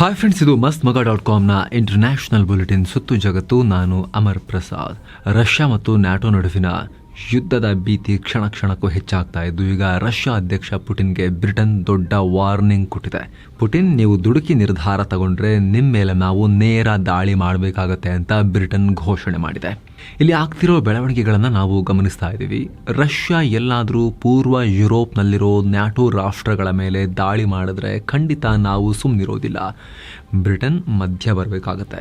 Hi friends ಇದು ಮಸ್ತ್ ಮಗ ಡಾಟ್ ಕಾಮ್ನ ಇಂಟರ್ನ್ಯಾಷನಲ್ ಬುಲೆಟಿನ್ ಸುತ್ತು ಜಗತ್ತು. ನಾನು ಅಮರ್ ಪ್ರಸಾದ್. ರಷ್ಯಾ ಮತ್ತು ನ್ಯಾಟೋ ನಡುವಿನ ಯುದ್ಧದ ಭೀತಿ ಕ್ಷಣ ಕ್ಷಣಕ್ಕೂ ಹೆಚ್ಚಾಗ್ತಾ ಇದ್ದು, ಈಗ ರಷ್ಯಾ ಅಧ್ಯಕ್ಷ ಪುಟಿನ್ಗೆ ಬ್ರಿಟನ್ ದೊಡ್ಡ ವಾರ್ನಿಂಗ್ ಕೊಟ್ಟಿದೆ. ಪುಟಿನ್, ನೀವು ದುಡುಕಿ ನಿರ್ಧಾರ ತಗೊಂಡ್ರೆ ನಿಮ್ಮ ಮೇಲೆ ನಾವು ನೇರ ದಾಳಿ ಮಾಡಬೇಕಾಗತ್ತೆ ಅಂತ ಬ್ರಿಟನ್ ಘೋಷಣೆ ಮಾಡಿದೆ. ಇಲ್ಲಿ ಆಗ್ತಿರೋ ಬೆಳವಣಿಗೆಗಳನ್ನು ನಾವು ಗಮನಿಸ್ತಾ ಇದ್ದೀವಿ. ರಷ್ಯಾ ಎಲ್ಲಾದರೂ ಪೂರ್ವ ಯುರೋಪ್ನಲ್ಲಿರೋ ನ್ಯಾಟೋ ರಾಷ್ಟ್ರಗಳ ಮೇಲೆ ದಾಳಿ ಮಾಡಿದ್ರೆ ಖಂಡಿತ ನಾವು ಸುಮ್ಮನಿರೋದಿಲ್ಲ ಬ್ರಿಟನ್ ಮಧ್ಯ ಬರಬೇಕಾಗತ್ತೆ.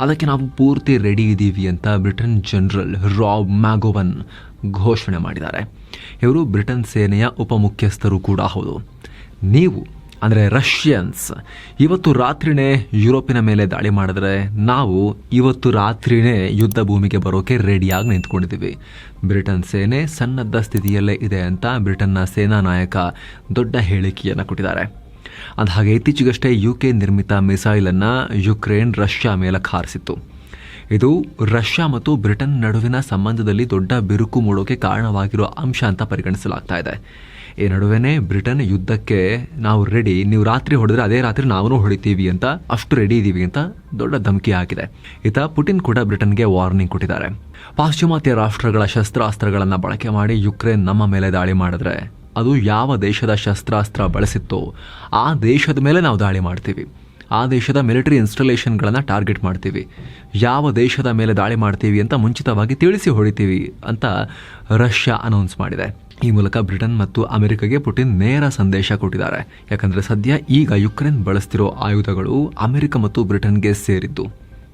ಅದಕ್ಕೆ ನಾವು ಪೂರ್ತಿ ರೆಡಿ ಇದ್ದೀವಿ ಅಂತ ಬ್ರಿಟನ್ ಜನರಲ್ ರಾಬ್ ಮ್ಯಾಗೋವನ್ ಘೋಷಣೆ ಮಾಡಿದ್ದಾರೆ. ಇವರು ಬ್ರಿಟನ್ ಸೇನೆಯ ಉಪಮುಖ್ಯಸ್ಥರು ಕೂಡ ಹೌದು. ನೀವು, ಅಂದರೆ ರಷ್ಯನ್ಸ್ ಇವತ್ತು ರಾತ್ರಿನೇ ಯುರೋಪಿನ ಮೇಲೆ ದಾಳಿ ಮಾಡಿದ್ರೆ ನಾವು ಇವತ್ತು ರಾತ್ರಿನೇ ಯುದ್ಧ ಭೂಮಿಗೆ ಬರೋಕೆ ರೆಡಿಯಾಗಿ ನಿಂತ್ಕೊಂಡಿದ್ದೀವಿ. ಬ್ರಿಟನ್ ಸೇನೆ ಸನ್ನದ್ಧ ಸ್ಥಿತಿಯಲ್ಲೇ ಇದೆ ಅಂತ ಬ್ರಿಟನ್ನ ಸೇನಾ ನಾಯಕ ದೊಡ್ಡ ಹೇಳಿಕೆಯನ್ನು ಕೊಟ್ಟಿದ್ದಾರೆ. ಅದು ಹಾಗೆ ಇತ್ತೀಚೆಗಷ್ಟೇ ಯು ಕೆ ನಿರ್ಮಿತ ಮಿಸೈಲನ್ನು ಯುಕ್ರೇನ್ ರಷ್ಯಾ ಮೇಲೆ ಹಾರಿಸಿತ್ತು ಇದು ರಷ್ಯಾ ಮತ್ತು ಬ್ರಿಟನ್ ನಡುವಿನ ಸಂಬಂಧದಲ್ಲಿ ದೊಡ್ಡ ಬಿರುಕು ಮೂಡೋಕೆ ಕಾರಣವಾಗಿರುವ ಅಂಶ ಅಂತ ಪರಿಗಣಿಸಲಾಗ್ತಾ ಇದೆ. ಈ ನಡುವೆನೇ ಬ್ರಿಟನ್ ಯುದ್ಧಕ್ಕೆ ನಾವು ರೆಡಿ ನೀವು ರಾತ್ರಿ ಹೊಡೆದ್ರೆ ಅದೇ ರಾತ್ರಿ ನಾವೂ ಹೊಡಿತೀವಿ ಅಂತ ಅಷ್ಟು ರೆಡಿ ಇದ್ದೀವಿ ಅಂತ ದೊಡ್ಡ ಧಮಕಿ ಆಗಿದೆ ಈತ ಪುಟಿನ್ ಕೂಡ ಬ್ರಿಟನ್ಗೆ ವಾರ್ನಿಂಗ್ ಕೊಟ್ಟಿದ್ದಾರೆ. ಪಾಶ್ಚಿಮಾತ್ಯ ರಾಷ್ಟ್ರಗಳ ಶಸ್ತ್ರಾಸ್ತ್ರಗಳನ್ನು ಬಳಕೆ ಮಾಡಿ ಯುಕ್ರೇನ್ ನಮ್ಮ ಮೇಲೆ ದಾಳಿ ಮಾಡಿದ್ರೆ ಅದು ಯಾವ ದೇಶದ ಶಸ್ತ್ರಾಸ್ತ್ರ ಬಳಸಿತ್ತೋ ಆ ದೇಶದ ಮೇಲೆ ನಾವು ದಾಳಿ ಮಾಡ್ತೀವಿ. ಆ ದೇಶದ ಮಿಲಿಟರಿ ಇನ್ಸ್ಟಾಲೇಷನ್ಗಳನ್ನು ಟಾರ್ಗೆಟ್ ಮಾಡ್ತೀವಿ. ಯಾವ ದೇಶದ ಮೇಲೆ ದಾಳಿ ಮಾಡ್ತೀವಿ ಅಂತ ಮುಂಚಿತವಾಗಿ ತಿಳಿಸಿ ಹೊಡಿತೀವಿ ಅಂತ ರಷ್ಯಾ ಅನೌನ್ಸ್ ಮಾಡಿದೆ. ಈ ಮೂಲಕ ಬ್ರಿಟನ್ ಮತ್ತು ಅಮೆರಿಕಗೆ ಪುಟಿನ್ ನೇರ ಸಂದೇಶ ಕೊಟ್ಟಿದ್ದಾರೆ. ಯಾಕಂದರೆ ಸದ್ಯ ಈಗ ಯುಕ್ರೇನ್ ಬಳಸ್ತಿರೋ ಆಯುಧಗಳು ಅಮೆರಿಕ ಮತ್ತು ಬ್ರಿಟನ್ಗೆ ಸೇರಿದ್ದು.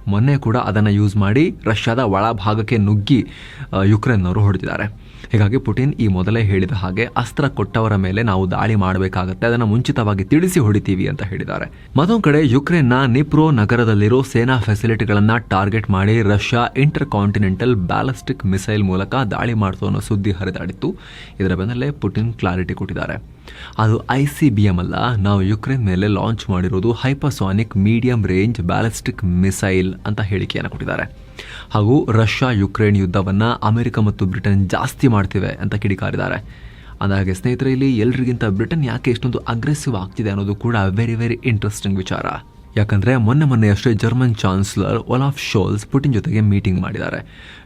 ಮೊನ್ನೆ ಕೂಡ ಅದನ್ನು ಯೂಸ್ ಮಾಡಿ ರಷ್ಯಾದ ಒಳಭಾಗಕ್ಕೆ ನುಗ್ಗಿ ಯುಕ್ರೇನ್ನವರು ಹೊಡೆದಿದ್ದಾರೆ. ಹೀಗಾಗಿ ಪುಟಿನ್ ಈ ಮೊದಲೇ ಹೇಳಿದ ಹಾಗೆ ಅಸ್ತ್ರ ಕೊಟ್ಟವರ ಮೇಲೆ ನಾವು ದಾಳಿ ಮಾಡಬೇಕಾಗತ್ತೆ, ಅದನ್ನು ಮುಂಚಿತವಾಗಿ ತಿಳಿಸಿ ಹೊಡಿತೀವಿ ಅಂತ ಹೇಳಿದ್ದಾರೆ. ಮತ್ತೊಂದು ಕಡೆ ಯುಕ್ರೇನ್ನ ನಿಪ್ರೋ ನಗರದಲ್ಲಿರೋ ಸೇನಾ ಫೆಸಿಲಿಟಿಗಳನ್ನು ಟಾರ್ಗೆಟ್ ಮಾಡಿ Russia intercontinental ballistic missile ಮೂಲಕ ದಾಳಿ ಮಾಡ್ತು ಅನ್ನೋ ಸುದ್ದಿ ಹರಿದಾಡಿತ್ತು. ಇದರ ಬೆನ್ನಲ್ಲೇ ಪುಟಿನ್ ಕ್ಲಾರಿಟಿ ಕೊಟ್ಟಿದ್ದಾರೆ. ಅದು ಐ ಸಿ ಬಿ ಎಂ ಅಲ್ಲ, ನಾವು ಯುಕ್ರೇನ್ ಮೇಲೆ ಲಾಂಚ್ ಮಾಡಿರೋದು hypersonic medium range ballistic missile ಅಂತ ಹೇಳಿಕೆಯನ್ನು ಕೊಟ್ಟಿದ್ದಾರೆ. ಹಾಗೂ ರಷ್ಯಾ ಯುಕ್ರೇನ್ ಯುದ್ಧವನ್ನು ಅಮೆರಿಕ ಮತ್ತು ಬ್ರಿಟನ್ ಜಾಸ್ತಿ ಮಾಡ್ತಿವೆ ಅಂತ ಕಿಡಿಕಾರಿದ್ದಾರೆ. ಅಂದಾಗೆ ಸ್ನೇಹಿತರೆ, ಇಲ್ಲಿ ಎಲ್ರಿಗಿಂತ ಬ್ರಿಟನ್ ಯಾಕೆ ಇಷ್ಟೊಂದು ಅಗ್ರೆಸಿವ್ ಆಗ್ತಿದೆ ಅನ್ನೋದು ಕೂಡ ವೆರಿ ವೆರಿ ಇಂಟ್ರೆಸ್ಟಿಂಗ್ ವಿಚಾರ. ಯಾಕಂದ್ರೆ ಮೊನ್ನೆ ಮೊನ್ನೆಯಷ್ಟೇ German chancellor Olaf Scholz Putin ಜೊತೆಗೆ ಮೀಟಿಂಗ್ ಮಾಡಿದ್ದಾರೆ.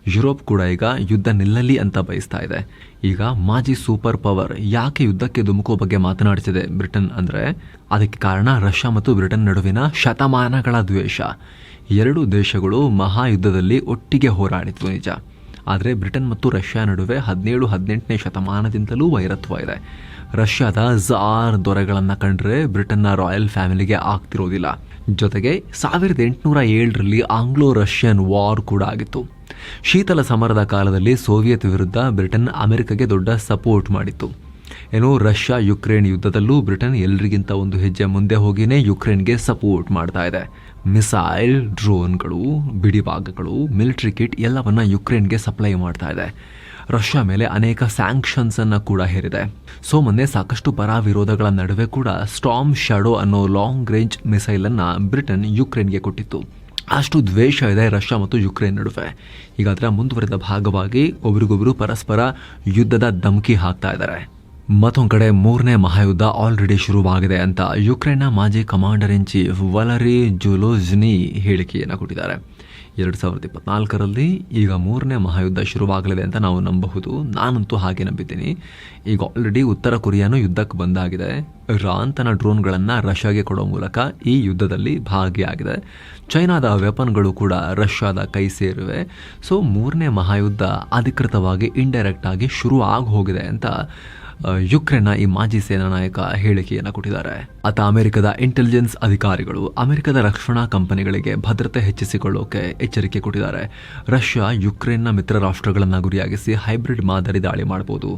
ಯುರೋಪ್ ಕೂಡ ಈಗ ಯುದ್ಧ ನಿಲ್ಲಲಿ ಅಂತ ಬಯಸ್ತಾ ಇದೆ. ಈಗ ಮಾಜಿ ಸೂಪರ್ ಪವರ್ ಯಾಕೆ ಯುದ್ಧಕ್ಕೆ ಧುಮುಕೋ ಬಗ್ಗೆ ಮಾತನಾಡ್ತಿದೆ ಬ್ರಿಟನ್ ಅಂದರೆ? ಅದಕ್ಕೆ ಕಾರಣ ರಷ್ಯಾ ಮತ್ತು ಬ್ರಿಟನ್ ನಡುವಿನ ಶತಮಾನಗಳ ದ್ವೇಷ. ಎರಡು ದೇಶಗಳು ಮಹಾಯುದ್ಧದಲ್ಲಿ ಒಟ್ಟಿಗೆ ಹೋರಾಡಿತು ನಿಜ. ಆದರೆ ಬ್ರಿಟನ್ ಮತ್ತು ರಷ್ಯಾ ನಡುವೆ ಹದಿನೇಳು, ಹದಿನೆಂಟನೇ ಶತಮಾನದಿಂದಲೂ ವೈರತ್ವ ಇದೆ. ರಷ್ಯಾದ ಝಾರ್ ದೊರೆಗಳನ್ನು ಕಂಡ್ರೆ ಬ್ರಿಟನ್ನ ರಾಯಲ್ ಫ್ಯಾಮಿಲಿಗೆ ಆಗ್ತಿರೋದಿಲ್ಲ. ಜೊತೆಗೆ ಸಾವಿರದ ಎಂಟುನೂರ ಏಳರಲ್ಲಿ ಆಂಗ್ಲೋ ರಷ್ಯನ್ ವಾರ್ ಕೂಡ ಆಗಿತ್ತು. ಶೀತಲ ಸಮರದ ಕಾಲದಲ್ಲಿ ಸೋವಿಯತ್ ವಿರುದ್ಧ ಬ್ರಿಟನ್ ಅಮೆರಿಕಗೆ ದೊಡ್ಡ ಸಪೋರ್ಟ್ ಮಾಡಿತ್ತು. ಏನು ರಷ್ಯಾ ಯುಕ್ರೇನ್ ಯುದ್ಧದಲ್ಲೂ ಬ್ರಿಟನ್ ಎಲ್ರಿಗಿಂತ ಒಂದು ಹೆಜ್ಜೆ ಮುಂದೆ ಹೋಗಿನೇ ಯುಕ್ರೇನ್ಗೆ ಸಪೋರ್ಟ್ ಮಾಡ್ತಾ ಇದೆ. ಮಿಸೈಲ್, ಡ್ರೋನ್ಗಳು ಬಿಡಿಭಾಗಗಳು ಮಿಲಿಟರಿ ಕಿಟ್ ಎಲ್ಲವನ್ನ ಯುಕ್ರೇನ್ಗೆ ಸಪ್ಲೈ ಮಾಡ್ತಾ ಇದೆ. ರಷ್ಯಾ ಮೇಲೆ ಅನೇಕ ಸ್ಯಾಂಕ್ಷನ್ಸ್ ಅನ್ನು ಕೂಡ ಹೇರಿದೆ. ಸೊ ಮೊನ್ನೆ ಸಾಕಷ್ಟು ಪರ ವಿರೋಧಗಳ ನಡುವೆ ಕೂಡ ಸ್ಟಾಮ್ ಶಾಡೋ ಅನ್ನೋ ಲಾಂಗ್ ರೇಂಜ್ ಮಿಸೈಲ್ ಅನ್ನ ಬ್ರಿಟನ್ ಯುಕ್ರೇನ್ಗೆ ಕೊಟ್ಟಿತ್ತು. ಅಷ್ಟು ದ್ವೇಷ ಇದೆ ರಷ್ಯಾ ಮತ್ತು ಯುಕ್ರೇನ್ ನಡುವೆ. ಈಗ ಅದರ ಮುಂದುವರೆದ ಭಾಗವಾಗಿ ಒಬ್ರಿಗೊಬ್ರು ಪರಸ್ಪರ ಯುದ್ಧದ ಧಮಕಿ ಹಾಕ್ತಾ ಇದ್ದಾರೆ. ಮತ್ತೊಂದು ಕಡೆ ಮೂರನೇ ಮಹಾಯುದ್ಧ ಆಲ್ರೆಡಿ ಶುರುವಾಗಿದೆ ಅಂತ ಯುಕ್ರೇನ್ನ ಮಾಜಿ ಕಮಾಂಡರ್ ಇನ್ ಚೀಫ್ ವಲರಿ ಜುಲೋಜ್ನಿ ಹೇಳಿಕೆಯನ್ನು ಕೊಟ್ಟಿದ್ದಾರೆ. ಎರಡು ಸಾವಿರದ ಇಪ್ಪತ್ನಾಲ್ಕರಲ್ಲಿ ಈಗ ಮೂರನೇ ಮಹಾಯುದ್ಧ ಶುರುವಾಗಲಿದೆ ಅಂತ ನಾವು ನಂಬಬಹುದು ನಾನಂತೂ ಹಾಗೆ ನಂಬಿದ್ದೀನಿ. ಈಗ ಆಲ್ರೆಡಿ ಉತ್ತರ ಕೊರಿಯಾನು ಯುದ್ಧಕ್ಕೆ ಬಂದಾಗಿದೆ. ಇರಾನ್ ತನ್ನ ಡ್ರೋನ್ಗಳನ್ನು ರಷ್ಯಾಗೆ ಕೊಡೋ ಮೂಲಕ ಈ ಯುದ್ಧದಲ್ಲಿ ಭಾಗಿಯಾಗಿದೆ. ಚೈನಾದ ವೆಪನ್ಗಳು ಕೂಡ ರಷ್ಯಾದ ಕೈ ಸೇರಿವೆ. ಸೊ ಮೂರನೇ ಮಹಾಯುದ್ಧ ಅಧಿಕೃತವಾಗಿ ಇಂಡೈರೆಕ್ಟ್ ಆಗಿ ಶುರು ಆಗಿ ಹೋಗಿದೆ ಅಂತ ಯುಕ್ರೇನ್ನ ಈ ಮಾಜಿ ಸೇನಾ ನಾಯಕ ಹೇಳಿಕೆಯನ್ನು ಕೊಟ್ಟಿದ್ದಾರೆ. ಆತ ಅಮೆರಿಕದ ಇಂಟೆಲಿಜೆನ್ಸ್ ಅಧಿಕಾರಿಗಳು ಅಮೆರಿಕದ ರಕ್ಷಣಾ ಕಂಪನಿಗಳಿಗೆ ಭದ್ರತೆ ಹೆಚ್ಚಿಸಿಕೊಳ್ಳೋಕೆ ಎಚ್ಚರಿಕೆ ಕೊಟ್ಟಿದ್ದಾರೆ. ರಷ್ಯಾ, ಯುಕ್ರೇನ್ನ ಮಿತ್ರ ರಾಷ್ಟ್ರಗಳನ್ನು ಗುರಿಯಾಗಿಸಿ ಹೈಬ್ರಿಡ್ ಮಾದರಿ ದಾಳಿ ಮಾಡಬಹುದು.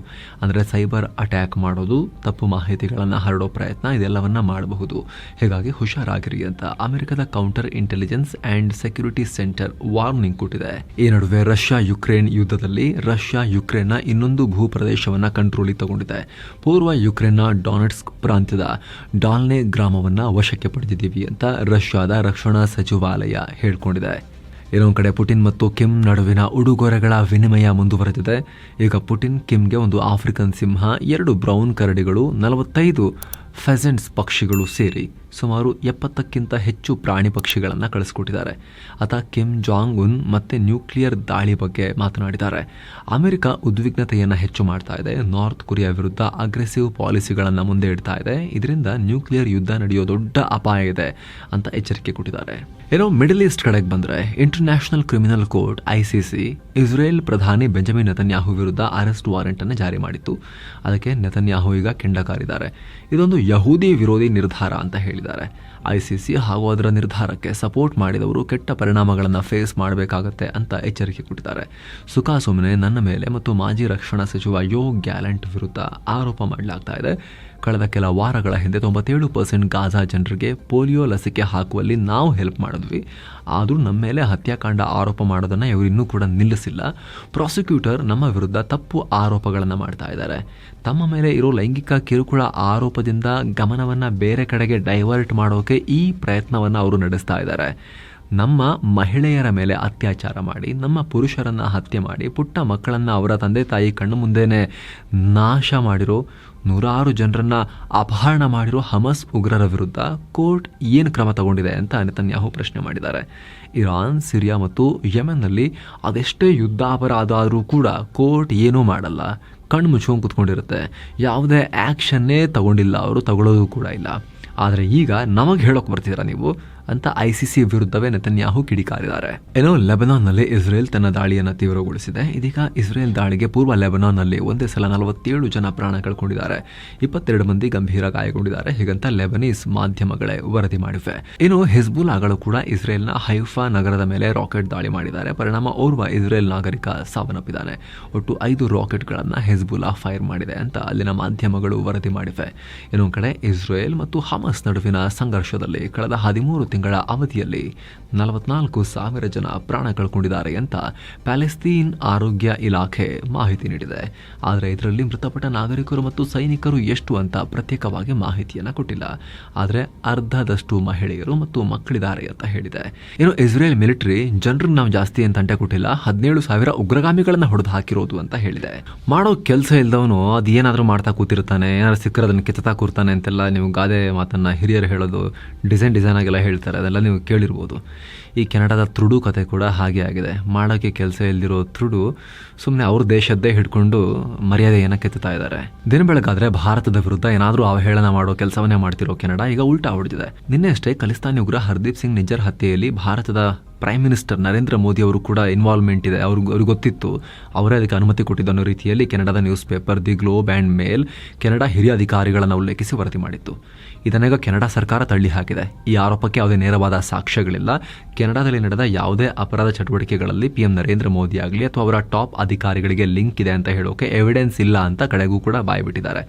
ಅಂದರೆ ಸೈಬರ್ ಅಟ್ಯಾಕ್ ಮಾಡೋದು, ತಪ್ಪು ಮಾಹಿತಿಗಳನ್ನು ಹರಡೋ ಪ್ರಯತ್ನ ಇದೆಲ್ಲವನ್ನ ಮಾಡಬಹುದು. ಹೀಗಾಗಿ ಹುಷಾರಾಗಿರಿ ಅಂತ ಅಮೆರಿಕದ counter intelligence and security centre warning ಕೊಟ್ಟಿದೆ. ಈ ನಡುವೆ ರಷ್ಯಾ ಯುಕ್ರೇನ್ ಯುದ್ಧದಲ್ಲಿ ರಷ್ಯಾ ಯುಕ್ರೇನ್ನ ಇನ್ನೊಂದು ಭೂಪ್ರದೇಶವನ್ನ ಕಂಟ್ರೋಲಿ ತಗೊಂಡಿದೆ. ಪೂರ್ವ ಯುಕ್ರೇನ್ನ ಡಾನೆಟ್ಸ್ಕ್ ಪ್ರಾಂತ್ಯದ ಡಾಲ್ನೆ ಗ್ರಾಮವನ್ನ ವಶಕ್ಕೆ ಪಡೆದಿದ್ದೀವಿ ಅಂತ ರಷ್ಯಾದ ರಕ್ಷಣಾ ಸಚಿವಾಲಯ ಹೇಳ್ಕೊಂಡಿದೆ. ಇನ್ನೊಂದು ಕಡೆ ಪುಟಿನ್ ಮತ್ತು ಕಿಮ್ ನಡುವಿನ ಉಡುಗೊರೆಗಳ ವಿನಿಮಯ ಮುಂದುವರೆದಿದೆ. ಈಗ ಪುಟಿನ್ ಕಿಮ್ಗೆ ಒಂದು ಆಫ್ರಿಕನ್ ಸಿಂಹ, ಎರಡು ಬ್ರೌನ್ ಕರಡಿಗಳು, ನಲವತ್ತೈದು ಫೆಸೆಂಟ್ಸ್ ಪಕ್ಷಿಗಳು ಸೇರಿ ಸುಮಾರು ಎಪ್ಪತ್ತಕ್ಕಿಂತ ಹೆಚ್ಚು ಪ್ರಾಣಿ ಪಕ್ಷಿಗಳನ್ನು ಕಳಿಸ್ಕೊಟ್ಟಿದ್ದಾರೆ. ಆತ ಕಿಮ್ ಜಾಂಗ್ ಉನ್ ಮತ್ತು ನ್ಯೂಕ್ಲಿಯರ್ ದಾಳಿ ಬಗ್ಗೆ ಮಾತನಾಡಿದ್ದಾರೆ. ಅಮೆರಿಕ ಉದ್ವಿಗ್ನತೆಯನ್ನು ಹೆಚ್ಚು ಮಾಡ್ತಾ ಇದೆ. ನಾರ್ತ್ ಕೊರಿಯಾ ವಿರುದ್ಧ ಅಗ್ರೆಸಿವ್ ಪಾಲಿಸಿಗಳನ್ನು ಮುಂದೆ ಇಡ್ತಾ ಇದೆ. ಇದರಿಂದ ನ್ಯೂಕ್ಲಿಯರ್ ಯುದ್ಧ ನಡೆಯೋ ದೊಡ್ಡ ಅಪಾಯ ಇದೆ ಅಂತ ಎಚ್ಚರಿಕೆ ಕೊಟ್ಟಿದ್ದಾರೆ. ಏನೋ ಮಿಡಲ್ ಈಸ್ಟ್ ಕಡೆಗೆ ಬಂದರೆ International Criminal Court ICC Israel ಪ್ರಧಾನಿ ಬೆಂಜಮಿನ್ ನೆತನ್ಯಾಹು ವಿರುದ್ಧ ಅರೆಸ್ಟ್ ವಾರೆಂಟ್ ಅನ್ನು ಜಾರಿ ಮಾಡಿತ್ತು. ಅದಕ್ಕೆ ನೆತನ್ಯಾಹು ಈಗ ಕೆಂಡಕಾರಿದ್ದಾರೆ. ಇದೊಂದು ಯಹೂದಿ ವಿರೋಧಿ ನಿರ್ಧಾರ ಅಂತ ಹೇಳಿದ್ದಾರೆ. ಐಸಿಸಿ ಹಾಗೂ ಅದರ ನಿರ್ಧಾರಕ್ಕೆ ಸಪೋರ್ಟ್ ಮಾಡಿದವರು ಕೆಟ್ಟ ಪರಿಣಾಮಗಳನ್ನು ಫೇಸ್ ಮಾಡಬೇಕಾಗತ್ತೆ ಅಂತ ಎಚ್ಚರಿಕೆ ಕೊಟ್ಟಿದ್ದಾರೆ. ಸುಖಾ ಸುಮ್ಮನೆ ನನ್ನ ಮೇಲೆ ಮತ್ತು ಮಾಜಿ ರಕ್ಷಣಾ ಸಚಿವ ಯೋ ಗ್ಯಾಲೆಂಟ್ ವಿರುದ್ಧ ಆರೋಪ ಮಾಡಲಾಗ್ತಾ ಇದೆ. ಕಳೆದ ಕೆಲ ವಾರಗಳ ಹಿಂದೆ ತೊಂಬತ್ತೇಳು ಪರ್ಸೆಂಟ್ ಗಾಜಾ ಜನರಿಗೆ ಪೋಲಿಯೋ ಲಸಿಕೆ ಹಾಕುವಲ್ಲಿ ನಾವು ಹೆಲ್ಪ್ ಮಾಡಿದ್ವಿ. ಆದರೂ ನಮ್ಮ ಮೇಲೆ ಹತ್ಯಾಕಾಂಡ ಆರೋಪ ಮಾಡೋದನ್ನು ಇವರು ಇನ್ನೂ ಕೂಡ ನಿಲ್ಲಿಸಿಲ್ಲ. ಪ್ರಾಸಿಕ್ಯೂಟರ್ ನಮ್ಮ ವಿರುದ್ಧ ತಪ್ಪು ಆರೋಪಗಳನ್ನು ಮಾಡ್ತಾ ಇದ್ದಾರೆ. ತಮ್ಮ ಮೇಲೆ ಇರೋ ಲೈಂಗಿಕ ಕಿರುಕುಳ ಆರೋಪದಿಂದ ಗಮನವನ್ನು ಬೇರೆ ಕಡೆಗೆ ಡೈವರ್ಟ್ ಮಾಡೋಕೆ ಈ ಪ್ರಯತ್ನವನ್ನು ಅವರು ನಡೆಸ್ತಾ ಇದ್ದಾರೆ. ನಮ್ಮ ಮಹಿಳೆಯರ ಮೇಲೆ ಅತ್ಯಾಚಾರ ಮಾಡಿ, ನಮ್ಮ ಪುರುಷರನ್ನು ಹತ್ಯೆ ಮಾಡಿ, ಪುಟ್ಟ ಮಕ್ಕಳನ್ನು ಅವರ ತಂದೆ ತಾಯಿ ಕಣ್ಣು ಮುಂದೆಯೇ ನಾಶ ಮಾಡಿರೋ ನೂರಾರು ಜನರನ್ನ ಅಪಹರಣ ಮಾಡಿರೋ ಹಮಸ್ ಉಗ್ರರ ವಿರುದ್ಧ ಕೋರ್ಟ್ ಏನು ಕ್ರಮ ತಗೊಂಡಿದೆ ಅಂತ ನೆತನ್ಯಾಹು ಪ್ರಶ್ನೆ ಮಾಡಿದ್ದಾರೆ. ಇರಾನ್, ಸಿರಿಯಾ ಮತ್ತು ಯಮೆನ್ನಲ್ಲಿ ಅದೆಷ್ಟೇ ಯುದ್ಧಾಪರಾಧ ಆದರೂ ಕೂಡ ಕೋರ್ಟ್ ಏನೂ ಮಾಡಲ್ಲ. ಕಣ್ಣು ಮುಚ್ಕೊಂಡು ಕೂತ್ಕೊಂಡಿರುತ್ತೆ. ಯಾವುದೇ ಆ್ಯಕ್ಷನ್ನೇ ತಗೊಂಡಿಲ್ಲ. ಅವರು ತಗೊಳ್ಳೋದು ಕೂಡ ಇಲ್ಲ. ಆದರೆ ಈಗ ನಮಗೆ ಹೇಳೋಕೆ ಬರ್ತಿದ್ದೀರಾ ನೀವು? ಅಂತ ಐಸಿಸಿ ವಿರುದ್ಧವೇ ನೆತನ್ಯಾಹು ಕಿಡಿಕಾರಿದ್ದಾರೆ. ಏನೋ ಲೆಬನಾನ್ನಲ್ಲಿ ಇಸ್ರೇಲ್ ತನ್ನ ದಾಳಿಯನ್ನು ತೀವ್ರಗೊಳಿಸಿದೆ. ಇದೀಗ ಇಸ್ರೇಲ್ ದಾಳಿಗೆ ಪೂರ್ವ ಲೆಬನಾನ್ನಲ್ಲಿ ಒಂದೇ ಸಲ ನಲವತ್ತೇಳು ಜನ ಪ್ರಾಣ ಕಳ್ಕೊಂಡಿದ್ದಾರೆ. ಇಪ್ಪತ್ತೆರಡು ಮಂದಿ ಗಂಭೀರ ಗಾಯಗೊಂಡಿದ್ದಾರೆ. ಹೀಗಂತ ಲೆಬನೀಸ್ ಮಾಧ್ಯಮಗಳೇ ವರದಿ ಮಾಡಿವೆ. ಇನ್ನು ಹಿಜ್ಬುಲಾಗಳು ಕೂಡ ಇಸ್ರೇಲ್ನ ಹೈಫಾ ನಗರದ ಮೇಲೆ ರಾಕೆಟ್ ದಾಳಿ ಮಾಡಿದ್ದಾರೆ. ಪರಿಣಾಮ ಓರ್ವ ಇಸ್ರೇಲ್ ನಾಗರಿಕ ಸಾವನ್ನಪ್ಪಿದ್ದಾನೆ. ಒಟ್ಟು ಐದು ರಾಕೆಟ್ಗಳನ್ನು ಹಿಜ್ಬುಲಾ ಫೈರ್ ಮಾಡಿದೆ ಅಂತ ಅಲ್ಲಿನ ಮಾಧ್ಯಮಗಳು ವರದಿ ಮಾಡಿವೆ. ಇನ್ನೊಂದು ಕಡೆ ಇಸ್ರೇಲ್ ಮತ್ತು ಹಮಸ್ ನಡುವಿನ ಸಂಘರ್ಷದಲ್ಲಿ ಕಳೆದ ಹದಿಮೂರು ತಿಂಗಳ ಅವಧಿಯಲ್ಲಿ ನಲವತ್ನಾಲ್ಕು ಸಾವಿರ ಜನ ಪ್ರಾಣ ಕಳ್ಕೊಂಡಿದ್ದಾರೆ ಅಂತ ಪ್ಯಾಲೆಸ್ತೀನ್ ಆರೋಗ್ಯ ಇಲಾಖೆ ಮಾಹಿತಿ ನೀಡಿದೆ. ಆದರೆ ಇದರಲ್ಲಿ ಮೃತಪಟ್ಟ ನಾಗರಿಕರು ಮತ್ತು ಸೈನಿಕರು ಎಷ್ಟು ಅಂತ ಪ್ರತ್ಯೇಕವಾಗಿ ಮಾಹಿತಿಯನ್ನು ಕೊಟ್ಟಿಲ್ಲ. ಆದರೆ ಅರ್ಧದಷ್ಟು ಮಹಿಳೆಯರು ಮತ್ತು ಮಕ್ಕಳಿದ್ದಾರೆ ಅಂತ ಹೇಳಿದೆ. ಏನು ಇಸ್ರೇಲ್ ಮಿಲಿಟರಿ ಜನರನ್ನು ನಾವು ಜಾಸ್ತಿ ಅಂತ ಅಂಟೆ ಕೊಟ್ಟಿಲ್ಲ. ಹದಿನೇಳು ಸಾವಿರ ಉಗ್ರಗಾಮಿಗಳನ್ನು ಹೊಡೆದು ಹಾಕಿರೋದು ಅಂತ ಹೇಳಿದೆ. ಮಾಡೋ ಕೆಲಸ ಇಲ್ಲದವನು ಅದು ಏನಾದರೂ ಮಾಡ್ತಾ ಕೂತಿರ್ತಾನೆ. ಏನಾದ್ರು ಸಿಕ್ಕರದನ್ನು ಕೆತ್ತತಾ ಕೂರ್ತಾನೆ ಅಂತೆಲ್ಲ ನೀವು ಗಾದೆ ಮಾತನ್ನ ಹಿರಿಯರು ಹೇಳೋದು ಡಿಸೈನ್ ಡಿಸೈನ್ ಆಗೆಲ್ಲ ಹೇಳ್ತಾರೆ? ಅದೆಲ್ಲ ನೀವು ಕೇಳಿರ್ಬೋದು. ಈ ಕೆನಡಾದ ತುಡು ಕತೆ ಕೂಡ ಹಾಗೆ ಆಗಿದೆ. ಮಾಡೋಕ್ಕೆ ಕೆಲಸ ಇಲ್ದಿರೋ ತುಡು ಸುಮ್ಮನೆ ಅವ್ರ ದೇಶದ್ದೇ ಹಿಡ್ಕೊಂಡು ಮರ್ಯಾದೆಯನ್ನು ಕೆತ್ತುತ್ತಾ ಇದ್ದಾರೆ? ದಿನ ಬೆಳಗಾದ್ರೆ ಭಾರತದ ವಿರುದ್ಧ ಏನಾದರೂ ಅವಹೇಳನ ಮಾಡೋ ಕೆಲಸವನ್ನೇ ಮಾಡ್ತಿರೋ ಕೆನಡಾ ಈಗ ಉಲ್ಟಾ ಹೊಡೆದಿದೆ. ನಿನ್ನೆ ಅಷ್ಟೇ ಖಲಿಸ್ತಾನಿ ಉಗ್ರ ಹರ್ದೀಪ್ ಸಿಂಗ್ ನಿಜ್ಜರ್ ಹತ್ಯೆಯಲ್ಲಿ ಭಾರತದ ಪ್ರೈಮ್ ಮಿನಿಸ್ಟರ್ ನರೇಂದ್ರ ಮೋದಿ ಅವರು ಕೂಡ ಇನ್ವಾಲ್ವ್ಮೆಂಟ್ ಇದೆ. ಅವ್ರಿಗೆ ಅವ್ರಿಗೆ ಗೊತ್ತಿತ್ತು. ಅವರೇ ಅದಕ್ಕೆ ಅನುಮತಿ ಕೊಟ್ಟಿದ್ದು ಅನ್ನೋ ರೀತಿಯಲ್ಲಿ ಕೆನಡಾದ news paper the Globe and Mail Canada ಹಿರಿಯ ಅಧಿಕಾರಿಗಳನ್ನು ಉಲ್ಲೇಖಿಸಿ ವರದಿ ಮಾಡಿತ್ತು. ಇದನ್ನೀಗ ಕೆನಡಾ ಸರ್ಕಾರ ತಳ್ಳಿ ಹಾಕಿದೆ. ಈ ಆರೋಪಕ್ಕೆ ಯಾವುದೇ ನೇರವಾದ ಸಾಕ್ಷ್ಯಗಳಿಲ್ಲ. ಕೆನಡಾದಲ್ಲಿ ನಡೆದ ಯಾವುದೇ ಅಪರಾಧ ಚಟುವಟಿಕೆಗಳಲ್ಲಿ ಪಿಎಂ ನರೇಂದ್ರ ಮೋದಿ ಆಗಲಿ ಅಥವಾ ಅವರ ಟಾಪ್ ಅಧಿಕಾರಿಗಳಿಗೆ ಲಿಂಕ್ ಇದೆ ಅಂತ ಹೇಳೋಕೆ ಎವಿಡೆನ್ಸ್ ಇಲ್ಲ ಅಂತ ಕಡೆಗೂ ಕೂಡ ಬಾಯ್ಬಿಟ್ಟಿದ್ದಾರೆ.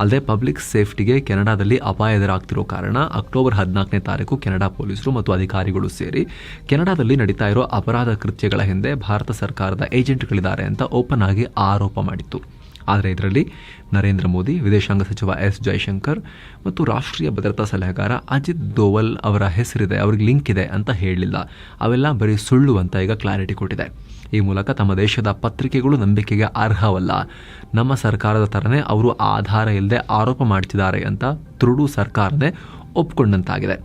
ಅಲ್ಲದೆ ಪಬ್ಲಿಕ್ ಸೇಫ್ಟಿಗೆ ಕೆನಡಾದಲ್ಲಿ ಅಪಾಯ ಎದುರಾಗ್ತಿರೋ ಕಾರಣ ಅಕ್ಟೋಬರ್ ಹದಿನಾಲ್ಕನೇ ತಾರೀಕು ಕೆನಡಾ ಪೊಲೀಸರು ಮತ್ತು ಅಧಿಕಾರಿಗಳು ಸೇರಿ ಕೆನಡಾದಲ್ಲಿ ನಡೀತಾ ಇರೋ ಅಪರಾಧ ಕೃತ್ಯಗಳ ಹಿಂದೆ ಭಾರತ ಸರ್ಕಾರದ ಏಜೆಂಟ್ಗಳಿದ್ದಾರೆ ಅಂತ ಓಪನ್ ಆಗಿ ಆರೋಪ ಮಾಡಿತ್ತು. ಆದರೆ ಇದರಲ್ಲಿ ನರೇಂದ್ರ ಮೋದಿ, ವಿದೇಶಾಂಗ ಸಚಿವ ಎಸ್ ಜೈಶಂಕರ್ ಮತ್ತು ರಾಷ್ಟ್ರೀಯ ಭದ್ರತಾ ಸಲಹೆಗಾರ ಅಜಿತ್ ದೋವಲ್ ಅವರ ಹೆಸರಿದೆ, ಅವ್ರಿಗೆ ಲಿಂಕ್ ಇದೆ ಅಂತ ಹೇಳಲಿಲ್ಲ ಅವೆಲ್ಲ ಬರೀ ಸುಳ್ಳು ಅಂತ ಈಗ ಕ್ಲಾರಿಟಿ ಕೊಟ್ಟಿದೆ. ಈ ಮೂಲಕ ತಮ್ಮ ದೇಶದ ಪತ್ರಿಕೆಗಳು ನಂಬಿಕೆಗೆ ಅರ್ಹವಲ್ಲ. ನಮ್ಮ ಸರ್ಕಾರದ ಥರನೇ ಅವರು ಆಧಾರ ಇಲ್ಲದೆ ಆರೋಪ ಮಾಡ್ತಿದ್ದಾರೆ ಅಂತ ತುರುಡು ಸರ್ಕಾರನೇ ಒಪ್ಕೊಂಡಂತಾಗಿದೆ.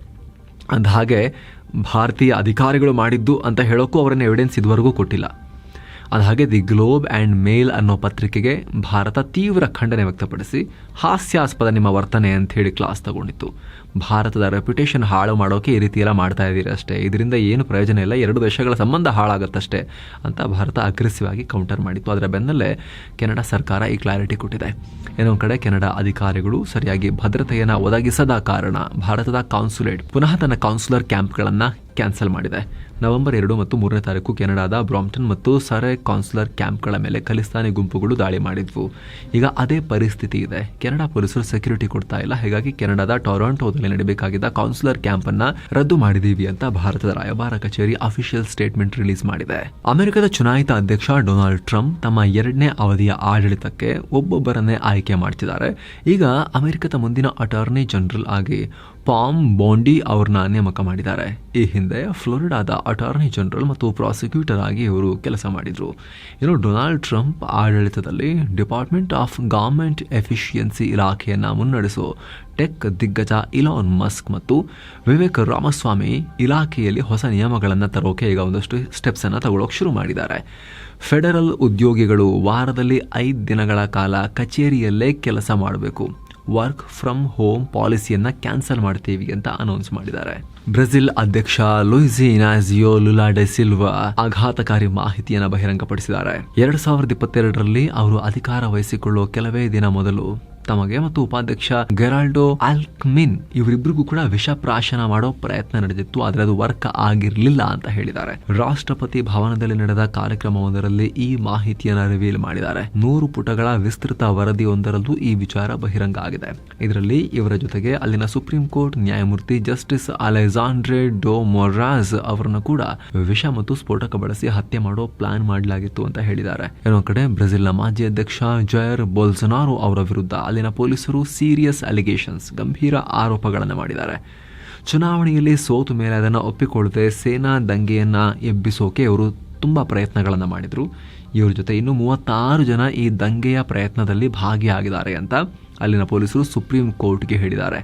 ಅಂದಹಾಗೆ ಭಾರತೀಯ ಅಧಿಕಾರಿಗಳು ಮಾಡಿದ್ದು ಅಂತ ಹೇಳೋಕ್ಕೂ ಅವರನ್ನು ಎವಿಡೆನ್ಸ್ ಇದುವರೆಗೂ ಕೊಟ್ಟಿಲ್ಲ. ಅದು ಹಾಗೆ ದಿ ಗ್ಲೋಬ್ ಆ್ಯಂಡ್ ಮೇಲ್ ಅನ್ನೋ ಪತ್ರಿಕೆಗೆ ಭಾರತ ತೀವ್ರ ಖಂಡನೆ ವ್ಯಕ್ತಪಡಿಸಿ ಹಾಸ್ಯಾಸ್ಪದ ನಿಮ್ಮ ವರ್ತನೆ ಅಂತ ಹೇಳಿ ಕ್ಲಾಸ್ ತಗೊಂಡಿತ್ತು. ಭಾರತದ ರೆಪ್ಯುಟೇಷನ್ ಹಾಳು ಮಾಡೋಕೆ ಈ ರೀತಿ ಎಲ್ಲ ಮಾಡ್ತಾ ಇದ್ದೀರಿ ಅಷ್ಟೇ. ಇದರಿಂದ ಏನು ಪ್ರಯೋಜನ ಇಲ್ಲ, ಎರಡು ದೇಶಗಳ ಸಂಬಂಧ ಹಾಳಾಗತ್ತಷ್ಟೇ ಅಂತ ಭಾರತ ಅಗ್ರೆಸಿವ್ ಆಗಿ ಕೌಂಟರ್ ಮಾಡಿತ್ತು. ಅದರ ಬೆನ್ನಲ್ಲೇ ಕೆನಡಾ ಸರ್ಕಾರ ಈ ಕ್ಲಾರಿಟಿ ಕೊಟ್ಟಿದೆ. ಇನ್ನೊಂದು ಕಡೆ ಕೆನಡಾ ಅಧಿಕಾರಿಗಳು ಸರಿಯಾಗಿ ಭದ್ರತೆಯನ್ನು ಒದಗಿಸದ ಕಾರಣ ಭಾರತದ ಕಾನ್ಸುಲೇಟ್ ಪುನಃ ತನ್ನ ಕೌನ್ಸುಲರ್ ಕ್ಯಾಂಪ್ಗಳನ್ನು ಕ್ಯಾನ್ಸಲ್ ಮಾಡಿದೆ. ನವೆಂಬರ್ ಎರಡು ಮತ್ತು ಮೂರನೇ ತಾರೀಕು ಕೆನಡಾದ ಬ್ರಾಂಪ್ಟನ್ ಮತ್ತು ಸರೆ ಕಾನ್ಸುಲರ್ ಕ್ಯಾಂಪ್ಗಳ ಮೇಲೆ ಖಲಿಸ್ತಾನಿ ಗುಂಪುಗಳು ದಾಳಿ ಮಾಡಿದ್ವು. ಈಗ ಅದೇ ಪರಿಸ್ಥಿತಿ ಇದೆ. ಕೆನಡಾ ಪೊಲೀಸರು ಸೆಕ್ಯೂರಿಟಿ ಕೊಡ್ತಾ ಇಲ್ಲ. ಹೀಗಾಗಿ ಕೆನಡಾದ ಟೊರಾಂಟೋದಲ್ಲಿ ನಡೀಬೇಕಾಗಿದ್ದ ಕೌನ್ಸಿಲರ್ ಕ್ಯಾಂಪ್ ಅನ್ನ ರದ್ದು ಮಾಡಿದೀವಿ ಅಂತ ಭಾರತದ ರಾಯಭಾರ ಕಚೇರಿ ಅಫಿಷಿಯಲ್ ಸ್ಟೇಟ್ಮೆಂಟ್ ರಿಲೀಸ್ ಮಾಡಿದೆ. ಅಮೆರಿಕದ ಚುನಾಯಿತ ಅಧ್ಯಕ್ಷ ಡೊನಾಲ್ಡ್ ಟ್ರಂಪ್ ತಮ್ಮ ಎರಡನೇ ಅವಧಿಯ ಆಡಳಿತಕ್ಕೆ ಒಬ್ಬೊಬ್ಬರನ್ನೇ ಆಯ್ಕೆ ಮಾಡ್ತಿದ್ದಾರೆ. ಈಗ ಅಮೆರಿಕದ ಮುಂದಿನ ಅಟಾರ್ನಿ ಜನರಲ್ ಆಗಿ ಪಾಮ್ ಬಾಂಡಿ ಅವ್ರನ್ನ ನೇಮಕ ಮಾಡಿದ್ದಾರೆ. ಈ ಹಿಂದೆ ಫ್ಲೋರಿಡಾದ ಅಟಾರ್ನಿ ಜನರಲ್ ಮತ್ತು ಪ್ರಾಸಿಕ್ಯೂಟರ್ ಆಗಿ ಇವರು ಕೆಲಸ ಮಾಡಿದರು. ಇನ್ನು ಡೊನಾಲ್ಡ್ ಟ್ರಂಪ್ ಆಡಳಿತದಲ್ಲಿ ಡಿಪಾರ್ಟ್ಮೆಂಟ್ ಆಫ್ ಗವರ್ಮೆಂಟ್ ಎಫಿಷಿಯನ್ಸಿ ಇಲಾಖೆಯನ್ನು ಮುನ್ನಡೆಸೋ ಟೆಕ್ ದಿಗ್ಗಜ ಇಲಾನ್ ಮಸ್ಕ್ ಮತ್ತು ವಿವೇಕ್ ರಾಮಸ್ವಾಮಿ ಇಲಾಖೆಯಲ್ಲಿ ಹೊಸ ನಿಯಮಗಳನ್ನು ತರೋಕೆ ಈಗ ಒಂದಷ್ಟು ಸ್ಟೆಪ್ಸನ್ನು ತಗೊಳ್ಳೋಕೆ ಶುರು ಮಾಡಿದ್ದಾರೆ. ಫೆಡರಲ್ ಉದ್ಯೋಗಿಗಳು ವಾರದಲ್ಲಿ ಐದು ದಿನಗಳ ಕಾಲ ಕಚೇರಿಯಲ್ಲೇ ಕೆಲಸ ಮಾಡಬೇಕು. ವರ್ಕ್ ಫ್ರಮ್ ಹೋಮ್ ಪಾಲಿಸಿಯನ್ನ ಕ್ಯಾನ್ಸಲ್ ಮಾಡ್ತೀವಿ ಅಂತ ಅನೌನ್ಸ್ ಮಾಡಿದ್ದಾರೆ. ಬ್ರೆಜಿಲ್ ಅಧ್ಯಕ್ಷ ಲೂಯಿಸಿ ಇನಾಜಿಯೋ ಲುಲಾ ಡೆ ಸಿಲ್ವಾ ಆಘಾತಕಾರಿ ಮಾಹಿತಿಯನ್ನು ಬಹಿರಂಗಪಡಿಸಿದ್ದಾರೆ. ಎರಡ್ ಸಾವಿರದ ಇಪ್ಪತ್ತೆರಡರಲ್ಲಿ ಅವರು ಅಧಿಕಾರ ವಹಿಸಿಕೊಳ್ಳುವ ಕೆಲವೇ ದಿನ ಮೊದಲು ತಮಗೆ ಮತ್ತು ಉಪಾಧ್ಯಕ್ಷ ಗೆರಾಲ್ಡೋ ಆಲ್ಕ್ಮಿನ್ ಇವರಿಬ್ಬರಿಗೂ ಕೂಡ ವಿಷ ಪ್ರಾಶನ ಮಾಡೋ ಪ್ರಯತ್ನ ನಡೆದಿತ್ತು, ಆದರೆ ಅದು ವರ್ಕ್ ಆಗಿರಲಿಲ್ಲ ಅಂತ ಹೇಳಿದ್ದಾರೆ. ರಾಷ್ಟ್ರಪತಿ ಭವನದಲ್ಲಿ ನಡೆದ ಕಾರ್ಯಕ್ರಮವೊಂದರಲ್ಲಿ ಈ ಮಾಹಿತಿಯನ್ನು ರಿವೀಲ್ ಮಾಡಿದ್ದಾರೆ. ನೂರು ಪುಟಗಳ ವಿಸ್ತೃತ ವರದಿಯೊಂದರಲ್ಲೂ ಈ ವಿಚಾರ ಬಹಿರಂಗ ಆಗಿದೆ. ಇದರಲ್ಲಿ ಇವರ ಜೊತೆಗೆ ಅಲ್ಲಿನ ಸುಪ್ರೀಂ ಕೋರ್ಟ್ ನ್ಯಾಯಮೂರ್ತಿ ಜಸ್ಟಿಸ್ ಅಲೆಜಾಂಡ್ರೆ ಡೋ ಮೊರಾಜ್ ಅವರನ್ನು ಕೂಡ ವಿಷ ಮತ್ತು ಸ್ಫೋಟಕ ಬಳಸಿ ಹತ್ಯೆ ಮಾಡೋ ಪ್ಲಾನ್ ಮಾಡಲಾಗಿತ್ತು ಅಂತ ಹೇಳಿದ್ದಾರೆ. ಇನ್ನೊಂದು ಕಡೆ ಬ್ರೆಜಿಲ್ನ ಮಾಜಿ ಅಧ್ಯಕ್ಷ ಜಯರ್ ಬೋಲ್ಸನಾರೋ ಅವರ ವಿರುದ್ಧ ಅಲ್ಲಿನ ಪೊಲೀಸರು ಸೀರಿಯಸ್ ಅಲಿಗೇಷನ್ಸ್ ಗಂಭೀರ ಆರೋಪಗಳನ್ನು ಮಾಡಿದ್ದಾರೆ. ಚುನಾವಣೆಯಲ್ಲಿ ಸೋತು ಮೇಲೆ ಅದನ್ನು ಒಪ್ಪಿಕೊಳ್ಳದೆ ಸೇನಾ ದಂಗೆಯನ್ನ ಎಬ್ಬಿಸೋಕೆ ಇವರು ತುಂಬ ಪ್ರಯತ್ನಗಳನ್ನು ಮಾಡಿದರು. ಇವ್ರ ಜೊತೆ ಇನ್ನು ಮೂವತ್ತಾರು ಜನ ಈ ದಂಗೆಯ ಪ್ರಯತ್ನದಲ್ಲಿ ಭಾಗಿಯಾಗಿದ್ದಾರೆ ಅಂತ ಅಲ್ಲಿನ ಪೊಲೀಸರು ಸುಪ್ರೀಂ ಕೋರ್ಟ್ಗೆ ಹೇಳಿದ್ದಾರೆ.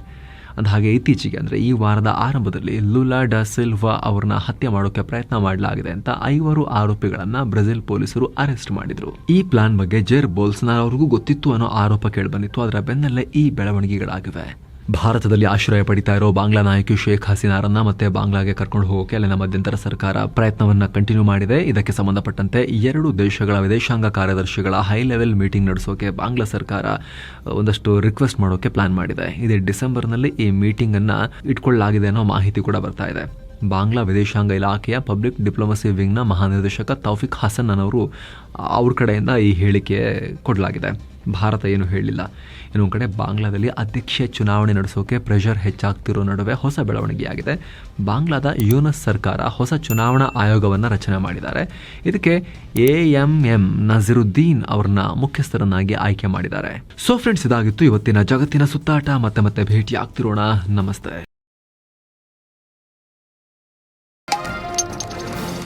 ಹಾಗೆ ಇತ್ತೀಚೆಗೆ ಅಂದರೆ ಈ ವಾರದ ಆರಂಭದಲ್ಲಿ ಲುಲಾ ಡ ಸಿಲ್ವಾ ಅವರನ್ನ ಹತ್ಯೆ ಮಾಡೋಕೆ ಪ್ರಯತ್ನ ಮಾಡಲಾಗಿದೆ ಅಂತ ಐವರು ಆರೋಪಿಗಳನ್ನ ಬ್ರೆಜಿಲ್ ಪೊಲೀಸರು ಅರೆಸ್ಟ್ ಮಾಡಿದ್ರು. ಈ ಪ್ಲಾನ್ ಬಗ್ಗೆ ಜೇರ್ ಬೋಲ್ಸ್ನಾರ್ ಅವ್ರಿಗೂ ಗೊತ್ತಿತ್ತು ಅನ್ನೋ ಆರೋಪ ಕೇಳಿಬಂದಿತ್ತು. ಅದರ ಬೆನ್ನಲ್ಲೇ ಈ ಬೆಳವಣಿಗೆಗಳಾಗಿವೆ. ಭಾರತದಲ್ಲಿ ಆಶ್ರಯ ಪಡಿತಾ ಇರೋ ಬಾಂಗ್ಲಾ ನಾಯಕಿ ಶೇಖ್ ಹಸೀನಾರನ್ನ ಮತ್ತೆ ಬಾಂಗ್ಲಾಗೆ ಕರ್ಕೊಂಡು ಹೋಗೋಕೆ ಅಲ್ಲಿನ ಮಧ್ಯಂತರ ಸರ್ಕಾರ ಪ್ರಯತ್ನವನ್ನ ಕಂಟಿನ್ಯೂ ಮಾಡಿದೆ. ಇದಕ್ಕೆ ಸಂಬಂಧಪಟ್ಟಂತೆ ಎರಡು ದೇಶಗಳ ವಿದೇಶಾಂಗ ಕಾರ್ಯದರ್ಶಿಗಳ ಹೈ ಲೆವೆಲ್ ಮೀಟಿಂಗ್ ನಡೆಸೋಕೆ ಬಾಂಗ್ಲಾ ಸರ್ಕಾರ ಒಂದಷ್ಟು ರಿಕ್ವೆಸ್ಟ್ ಮಾಡೋಕೆ ಪ್ಲಾನ್ ಮಾಡಿದೆ. ಇದೇ ಡಿಸೆಂಬರ್ನಲ್ಲಿ ಈ ಮೀಟಿಂಗ್ ಅನ್ನ ಇಟ್ಕೊಳ್ಳಲಾಗಿದೆ ಅನ್ನೋ ಮಾಹಿತಿ ಕೂಡ ಬರ್ತಾ ಇದೆ. ಬಾಂಗ್ಲಾ ವಿದೇಶಾಂಗ ಇಲಾಖೆಯ ಪಬ್ಲಿಕ್ ಡಿಪ್ಲೊಮಸಿ ವಿಂಗ್ನ ಮಹಾನಿರ್ದೇಶಕ ತೌಫಿಕ್ ಹಸನ್ ಅನ್ನೋರು ಅವ್ರ ಕಡೆಯಿಂದ ಈ ಹೇಳಿಕೆ ಕೊಡಲಾಗಿದೆ. ಭಾರತ ಏನು ಹೇಳಿಲ್ಲ. ಇನ್ನೊಂದು ಕಡೆ ಬಾಂಗ್ಲಾದಲ್ಲಿ ಅಧ್ಯಕ್ಷೀಯ ಚುನಾವಣೆ ನಡೆಸೋಕೆ ಪ್ರೆಷರ್ ಹೆಚ್ಚಾಗ್ತಿರೋ ನಡುವೆ ಹೊಸ ಬೆಳವಣಿಗೆಯಾಗಿದೆ. ಬಾಂಗ್ಲಾದ ಯೂನಸ್ ಸರ್ಕಾರ ಹೊಸ ಚುನಾವಣಾ ಆಯೋಗವನ್ನು ರಚನೆ ಮಾಡಿದ್ದಾರೆ. ಇದಕ್ಕೆ ಎ ಎಂ ಎಂ ನಜರುದ್ದೀನ್ ಅವ್ರನ್ನ ಮುಖ್ಯಸ್ಥರನ್ನಾಗಿ ಆಯ್ಕೆ ಮಾಡಿದ್ದಾರೆ. ಸೊ ಫ್ರೆಂಡ್ಸ್ ಇದಾಗಿತ್ತು ಇವತ್ತಿನ ಜಗತ್ತಿನ ಸುತ್ತಾಟ. ಮತ್ತೆ ಮತ್ತೆ ಭೇಟಿ ಆಗ್ತಿರೋಣ ನಮಸ್ತೆ.